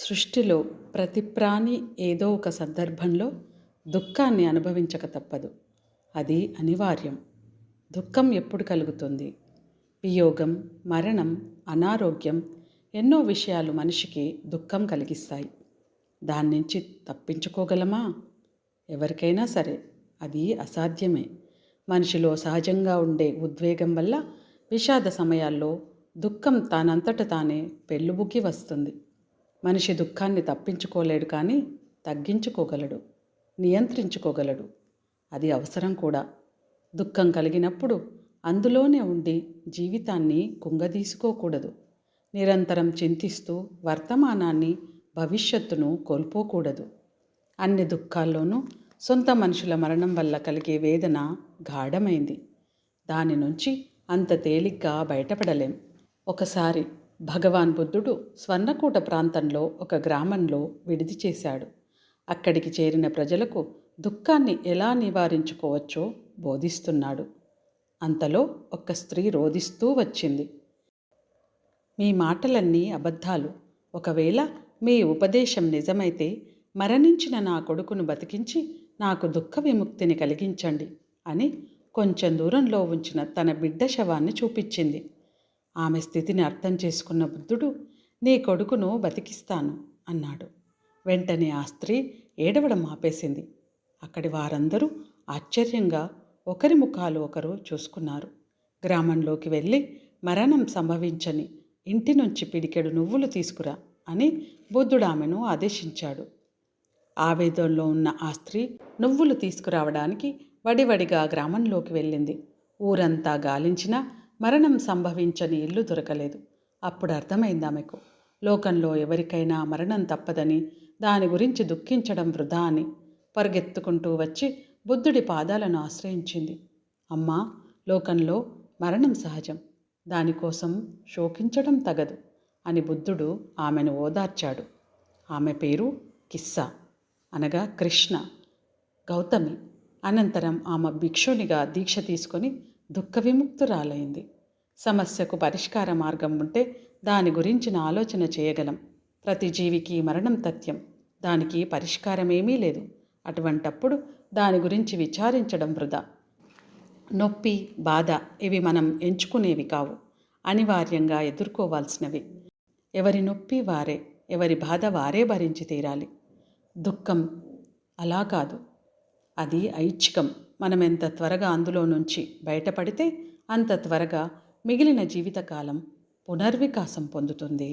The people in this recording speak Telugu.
సృష్టిలో ప్రతి ప్రాణి ఏదో ఒక సందర్భంలో దుఃఖాన్ని అనుభవించక తప్పదు. అది అనివార్యం. దుఃఖం ఎప్పుడు కలుగుతుంది? వియోగం మరణం అనారోగ్యం ఎన్నో విషయాలు మనిషికి దుఃఖం కలిగిస్తాయి. దాని నుంచి తప్పించుకోగలమా? ఎవరికైనా సరే అది అసాధ్యమే. మనిషిలో సహజంగా ఉండే ఉద్వేగం వల్ల విషాద సమయాల్లో దుఃఖం తానంతట తానే పెళ్ళుబుకి వస్తుంది. మనిషి దుఃఖాన్ని తప్పించుకోలేడు కానీ తగ్గించుకోగలడు నియంత్రించుకోగలడు. అది అవసరం కూడా. దుఃఖం కలిగినప్పుడు అందులోనే ఉండి జీవితాన్ని కుంగదీసుకోకూడదు. నిరంతరం చింతిస్తూ వర్తమానాన్ని భవిష్యత్తును కోల్పోకూడదు. అన్ని దుఃఖాల్లోనూ సొంత మనుషుల మరణం వల్ల కలిగే వేదన గాఢమైంది. దాని నుంచి అంత తేలిగ్గా బయటపడలేం. ఒకసారి భగవాన్ బుద్ధుడు స్వర్ణకూట ప్రాంతంలో ఒక గ్రామంలో విడిది చేశాడు. అక్కడికి చేరిన ప్రజలకు దుఃఖాన్ని ఎలా నివారించుకోవచ్చో బోధిస్తున్నాడు. అంతలో ఒక స్త్రీ రోధిస్తూ వచ్చింది. మీ మాటలన్నీ అబద్ధాలు. ఒకవేళ మీ ఉపదేశం నిజమైతే మరణించిన నా కొడుకును బతికించి నాకు దుఃఖ విముక్తిని కలిగించండి అని కొంచెం దూరంలో ఉంచిన తన బిడ్డ శవాన్ని చూపించింది. ఆమె స్థితిని అర్థం చేసుకున్న బుద్ధుడు నీ కొడుకును బతికిస్తాను అన్నాడు. వెంటనే ఆ స్త్రీ ఏడవడం ఆపేసింది. అక్కడి వారందరూ ఆశ్చర్యంగా ఒకరి ముఖాలు ఒకరు చూసుకున్నారు. గ్రామంలోకి వెళ్ళి మరణం సంభవించని ఇంటి నుంచి పిడికెడు నువ్వులు తీసుకురా అని బుద్ధుడు ఆమెను ఆదేశించాడు. ఆవేదనలో ఉన్న ఆ స్త్రీ నువ్వులు తీసుకురావడానికి వడివడిగా గ్రామంలోకి వెళ్ళింది. ఊరంతా గాలించినా మరణం సంభవించని ఇల్లు దొరకలేదు. అప్పుడు అర్థమైంది ఆమెకు. లోకంలో ఎవరికైనా మరణం తప్పదని దాని గురించి దుఃఖించడం వృధా అని పరుగెత్తుకుంటూ వచ్చి బుద్ధుడి పాదాలను ఆశ్రయించింది. అమ్మా లోకంలో మరణం సహజం. దానికోసం శోకించడం తగదు అని బుద్ధుడు ఆమెను ఓదార్చాడు. ఆమె పేరు కిస్సా అనగా కృష్ణ గౌతమి. అనంతరం ఆమె భిక్షునిగా దీక్ష తీసుకొని దుఃఖ విముక్తురాలైంది సమస్యకు పరిష్కార మార్గం ఉంటే దాని గురించిన ఆలోచన చేయగలం. ప్రతి జీవికి మరణం తథ్యం. దానికి పరిష్కారమేమీ లేదు. అటువంటప్పుడు దాని గురించి విచారించడం వృధా. నొప్పి బాధ ఇవి మనం ఎంచుకునేవి కావు. అనివార్యంగా ఎదుర్కోవాల్సినవి. ఎవరి నొప్పి వారే ఎవరి బాధ వారే భరించి తీరాలి. దుఃఖం అలా కాదు. అది ఐచ్ఛికం. మనం ఎంత త్వరగా అందులో నుంచి బయటపడితే అంత త్వరగా మిగిలిన జీవితకాలం పునర్వికాసం పొందుతుంది.